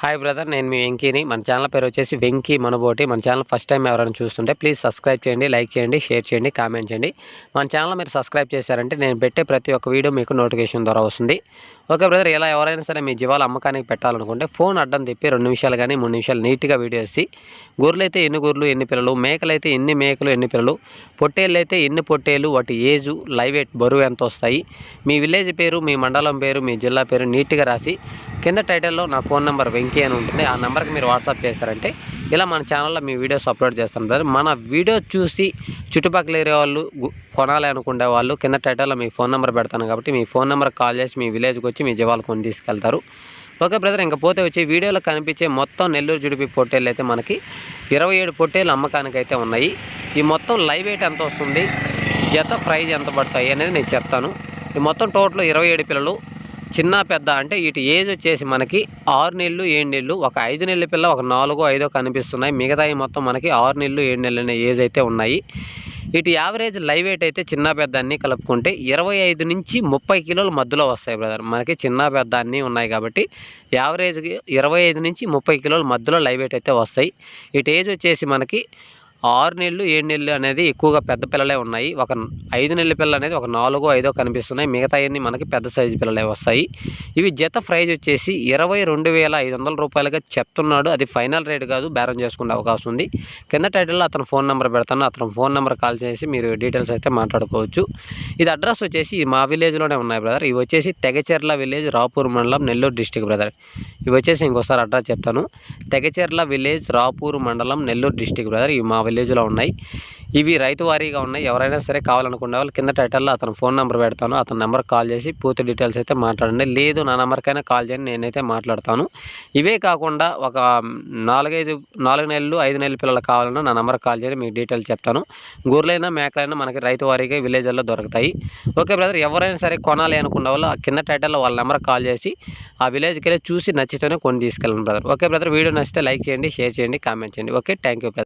Hi brother నేను మీ వెంకీని. మన channel పేరు వచ్చేసి వెంకీ మనబోటి. మన ఛానల్ ఫస్ట్ టైం ఎవరైనా చూస్తుంటే ప్లీజ్ సబ్స్క్రైబ్ చేయండి లైక్ చేయండి షేర్ చేయండి కామెంట్ చేయండి. మన ఛానల్ మీరు సబ్స్క్రైబ్ చేశారంటే నేను పెట్టే ప్రతి ఒక్క వీడియో మీకు నోటిఫికేషన్ ద్వారా వస్తుంది. ఓకే బ్రదర్ ఇలా ఎవరైనా సరే మీ జీవాలు అమ్మకానికి పెట్టాలనుకుంటే ఫోన్ అడ్డం తిప్పి రెండు నిమిషాలు కానీ మూడు నిమిషాలు నీట్గా వీడియో వేసి గొర్రెలు అయితే ఎన్ని గొర్రెలు ఎన్ని పిల్లలు మేకలు అయితే ఎన్ని మేకలు ఎన్ని పిల్లలు పొట్టేళ్ళు అయితే ఎన్ని పొట్టేళ్ళు వాటి ఏజు లైవ్ ఎయిట్ బరువు ఎంత వస్తాయి మీ విలేజ్ పేరు మీ మండలం పేరు మీ జిల్లా పేరు నీట్గా రాసి కింద టైటిల్లో నా ఫోన్ నెంబర్ వెంకీ అని ఉంటుంది. ఆ నెంబర్కి మీరు వాట్సాప్ చేస్తారంటే ఇలా మన ఛానల్లో మీ వీడియోస్ అప్లోడ్ చేస్తాం. బ్రదర్ మన వీడియో చూసి చుట్టుపక్కల ఏరియా వాళ్ళు కొనాలి అనుకునే వాళ్ళు కింద టైటిల్లో మీ ఫోన్ నెంబర్ పెడతాను కాబట్టి మీ ఫోన్ నెంబర్ కాల్ చేసి మీ విలేజ్కి వచ్చి మీ జీవాలు కొని తీసుకెళ్తారు. ఓకే బ్రదర్ ఇంకా పోతే వచ్చి వీడియోలో కనిపించే మొత్తం నెల్లూరు జుడిపి పొట్టేళ్ళు అయితే మనకి ఇరవై ఏడు పొట్టేళ్ళు అమ్మకానికి అయితే ఉన్నాయి. ఈ మొత్తం లైవ్ ఎయిట్ ఎంత వస్తుంది? జత ప్రైజ్ ఎంత పడతాయి అనేది నేను చెప్తాను. ఈ మొత్తం టోటల్ ఇరవై ఏడు పిల్లలు చిన్న పెద్ద అంటే వీటి ఏజ్ వచ్చేసి మనకి ఆరు నెలలు ఏడు నెలలు ఒక ఐదు నెలల పిల్ల ఒక నాలుగో ఐదో కనిపిస్తున్నాయి. మిగతాయి మొత్తం మనకి ఆరు నెలలు ఏడు నెలలు అనే ఏజ్ అయితే ఉన్నాయి. వీటి యావరేజ్ లైవ్ వెయిట్ అయితే చిన్న పెద్ద అన్నీ కలుపుకుంటే ఇరవై ఐదు నుంచి ముప్పై కిలోల మధ్యలో వస్తాయి బ్రదర్. మనకి చిన్న పెద్ద అన్నీ ఉన్నాయి కాబట్టి యావరేజ్కి ఇరవై ఐదు నుంచి ముప్పై కిలోల మధ్యలో లైవ్ వెయిట్ అయితే వస్తాయి. వీటి ఏజ్ వచ్చేసి మనకి ఆరు నెలలు ఏడు నెలలు అనేది ఎక్కువగా పెద్ద పిల్లలే ఉన్నాయి. ఒక ఐదు నెలల పిల్లలు అనేది ఒక నాలుగో ఐదో కనిపిస్తున్నాయి. మిగతా అన్ని మనకి పెద్ద సైజు పిల్లలే వస్తాయి. ఇవి జత ప్రైజ్ వచ్చేసి ఇరవై రెండు వేల ఐదు వందల రూపాయలుగా చెప్తున్నాడు. అది ఫైనల్ రేట్ కాదు బేరం చేసుకునే అవకాశం ఉంది. కింద టైటిల్లో అతను ఫోన్ నెంబర్ పెడతాను. అతను ఫోన్ నెంబర్ కాల్ చేసి మీరు డీటెయిల్స్ అయితే మాట్లాడుకోవచ్చు. ఇది అడ్రస్ వచ్చేసి మా విలేజ్లోనే ఉన్నాయి బ్రదర్. ఇవి వచ్చేసి తెగచెర్ల విలేజ్ రాపూర్ మండలం నెల్లూరు డిస్టిక్ బ్రదర్. ఇవి వచ్చేసి ఇంకోసారి అడ్రస్ చెప్తాను. తెగచెర్ల విలేజ్ రాపూర్ మండలం నెల్లూరు డిస్టిక్ బ్రదర్. ఇవి మా విలేజ్లో ఉన్నాయి. ఇవి రైతు వారీగా ఉన్నాయి. ఎవరైనా సరే కావాలనుకునే వాళ్ళు కింద టైటిల్లో అతను ఫోన్ నెంబర్ పెడతాను. అతని నెంబర్ కాల్ చేసి పూర్తి డీటెయిల్స్ అయితే మాట్లాడండి. లేదు నా నెంబర్కైనా కాల్ చేయండి. నేనైతే మాట్లాడతాను. ఇవే కాకుండా ఒక నాలుగైదు నాలుగు నెలలు ఐదు నెలల పిల్లలు కావాలన్నా నా నెంబర్ కాల్ చేయండి మీకు డీటెయిల్స్ చెప్తాను. గొర్రెలైనా మేకలైనా మనకి రైతు వారీగా విలేజ్లో దొరుకుతాయి. ఓకే బ్రదర్ ఎవరైనా సరే కొనాలి అనుకున్న వాళ్ళు ఆ కింద టైటిల్లో వాళ్ళ నెంబర్ కాల్ చేసి ఆ విలేజ్కి వెళ్ళి చూసి నచ్చితేనే కొన్ని తీసుకెళ్ళండి బ్రదర్. ఓకే బ్రదర్ వీడియో నచ్చితే లైక్ చేయండి షేర్ చేయండి కామెంట్ చేయండి. Okay thank you brother.